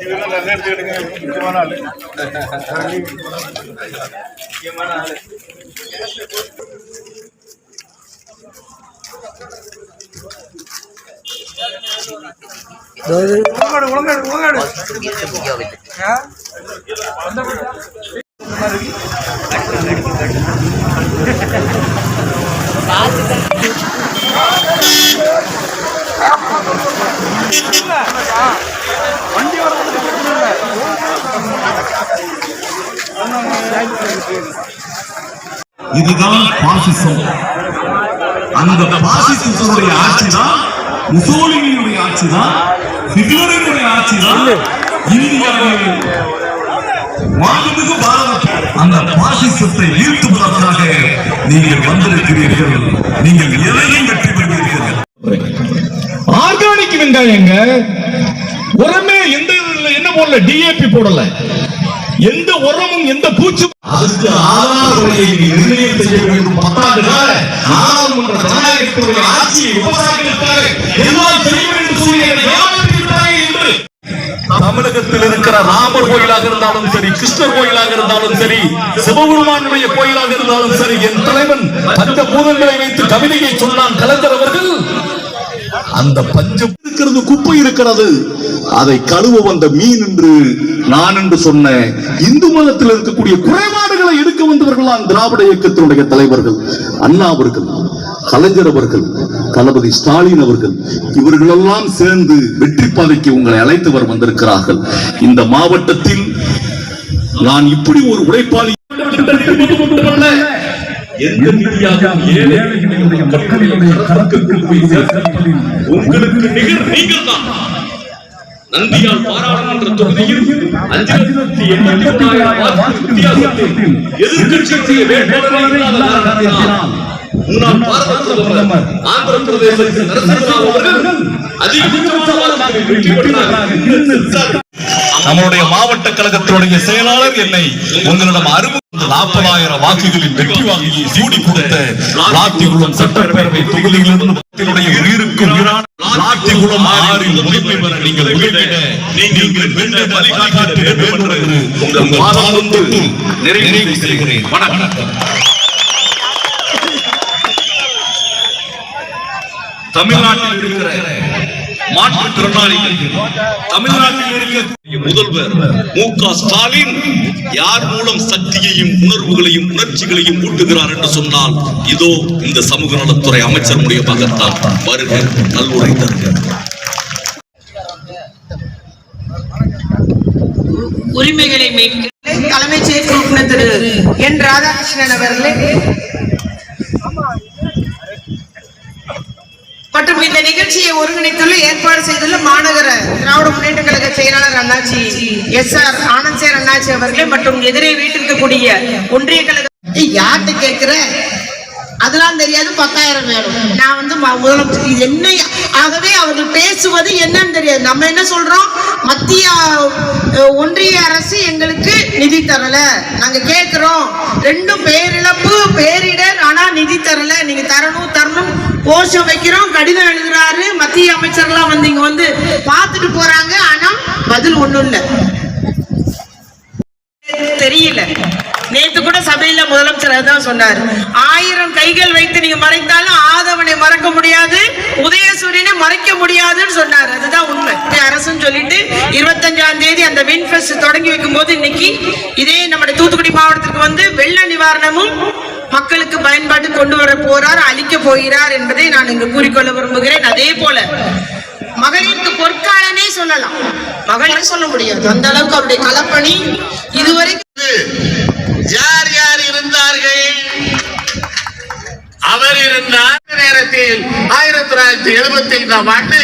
இதெல்லாம் நல்லா எடுத்துக்கிட்டுங்க முக்கியமான ஆளு ஒழுங்காடு இதுதான் பாசிசம். அந்த பாசிசத்தினுடைய ஆட்சி தான் முசோலினியுடைய ஆட்சி தான் ஹிட்லரினுடைய ஆட்சி தான் இந்தியாவில் மாண்புமிகு பாரத அந்த பாசிசத்தை வீழ்த்துவதற்காக நீங்கள் வந்திருக்கிறீர்கள். நீங்கள் எதையும் வெற்றி பெறுவீர்கள் ஆர்கானிக் வெங்காயங்க உரமே எந்த என்ன போடல? டிஏபி போடல. எந்த உரமும் எந்த பூச்சி அதுக்கு ஆதார நிர்ணயம் செய்ய வேண்டும். பத்தாண்டு நாடாளுமன்ற ஜனநாயகத்தினுடைய ஆட்சியை விவசாயிகளுக்காக எல்லாம் செய்ய வேண்டும் தமிழகத்தில் இருக்கிற ராமர் கோயிலாக இருந்தாலும் சரி கிருஷ்ணர் கோயிலாக இருந்தாலும் சரி சிவபெருமானுடைய கோயிலாக இருந்தாலும் சரி என் தலைவன் பஞ்ச பூதங்களை வைத்து கவிதையை சொன்னான் கலைஞர் அவர்கள். அந்த பஞ்சம் இருக்கிறது குப்பை இருக்கிறது. அதை கழுவ வந்த மீன் என்று நான் என்று சொன்ன இந்து மதத்தில் இருக்கக்கூடிய குறைபாடுகளை எடுக்க வந்தவர்களாம் திராவிட இயக்கத்தினுடைய தலைவர்கள் அண்ணா அவர்கள். கலைஞர் அவர்கள் தளபதி ஸ்டாலின் அவர்கள் இவர்களெல்லாம் சேர்ந்து வெற்றி பாதைக்கு உங்களை அழைத்து வர வந்திருக்கிறார்கள். இந்த மாவட்டத்தில் நான் இப்படி ஒரு உழைப்பாளி உங்களுக்கு நிகர் நீங்கள் தான். நந்தியால் பாராளுமன்ற தொகுதியில் எண்பத்தி வாக்கு வித்தியாசத்தில் வேட்பாளரை முன்னாள் பாரத பிரதமர் ஆந்திர பிரதேசத்தின் நரசிம்மராவ் அவர்கள் அதிகபட்சமான வாக்குகளில் வெற்றி பெற்றார் நம்முடைய மாவட்ட கழகத்தினுடைய செயலாளர் என்னை உங்களிடம் அறுபது நாற்பதாயிரம் வாக்குகளில் வெற்றி வாங்கி சூடி கொடுத்த லாத்திகுளம் சட்டப்பேரவை தொகுதியிலிருந்து மக்களுடைய உயிருக்கும் உயிரான லாத்திகுளம் ஆறில் முதன்மை பெற நீங்கள் நீங்கள் வென்ற வழிகாட்டிட வேண்டும் என்று உங்கள் தொட்டு நிறைவு செய்கிறேன். வணக்கம். தமிழ்நாட்டில் இருக்கிற மாற்றுத்திறனாளிகள் தமிழ்நாட்டில் இருக்கக்கூடிய முதல்வர் மு க ஸ்டாலின் யார் மூலம் சக்தியையும் உணர்வுகளையும் உணர்ச்சிகளையும் ஊட்டுகிறார் என்று சொன்னால் இதோ இந்த சமூக நலத்துறை அமைச்சர் மூலியமாகத்தான் வருக நல்வுரை தருக. உரிமைகளை மீட்க தலைமைச் உறுப்பினர் திரு என் ராதாகிருஷ்ணன் அவர்களே மற்றும் இந்த நிகழ்ச்சியை ஒருங்கிணைத்துள்ள ஏற்பாடு செய்துள்ள மாநகர திராவிட முன்னேற்ற கழக செயலாளர் அண்ணாச்சி எஸ் ஆர் ஆனந்த் சேர் அண்ணாச்சி அவர்களே மற்றும் எதிரே வீட்டிருக்கக்கூடிய ஒன்றிய கழக யார்கிட்ட கேட்கிற? அதெல்லாம் தெரியாது பத்தாயிரம் வேணும். நான் வந்து முதலமைச்சர் என்ன ஆகவே அவர்கள் பேசுவது என்னன்னு தெரியாது. நம்ம என்ன சொல்றோம்? மத்திய ஒன்றிய அரசு எங்களுக்கு நிதி தரல. நாங்க கேட்கிறோம். ரெண்டும் பேரிழப்பு பேரிடர் நிதி தரல நீங்க தரணும் தரணும். கோஷம் வைக்கிறோம் கடிதம் எழுதுறாரு. மத்திய அமைச்சர்லாம் வந்து இங்க வந்து பார்த்துட்டு போறாங்க. ஆனா பதில் ஒண்ணும் இல்ல. தெரியல. நேத்து கூட சபையில முதலமைச்சர் அதான் சொன்னார். ஆயிரம் கைகள் வைத்து நீங்க மறைத்தாலும் ஆதவனை மறக்க முடியாது உதயசூரியனை மறைக்க முடியாதுன்னு சொன்னார். அதுதான் உண்மை. அரசுன்னு சொல்லிட்டு இருபத்தஞ்சாம் தேதி அந்த வின்ஃபெஸ்ட் தொடங்கி வைக்கும் போது இன்னைக்கு இதே நம்முடைய தூத்துக்குடி மாவட்டத்துக்கு வந்து வெள்ள நிவாரணமும் மக்களுக்கு பயன்பாட்டு கொண்டு வர போறார் அழிக்க போகிறார் என்பதை நான் இங்கு கூறிக்கொள்ள விரும்புகிறேன். அதே போல மகளிருக்கு பொற்காலனே சொல்லலாம். மகளிர் சொல்ல முடியாது. அந்த அளவுக்கு அவருடைய கலப்பணி இதுவரை யார் யார் இருந்தார்கள்? அவர் இருந்த அந்த நேரத்தில் ஆயிரத்தி தொள்ளாயிரத்தி எழுபத்தி ஐந்தாம் ஆண்டு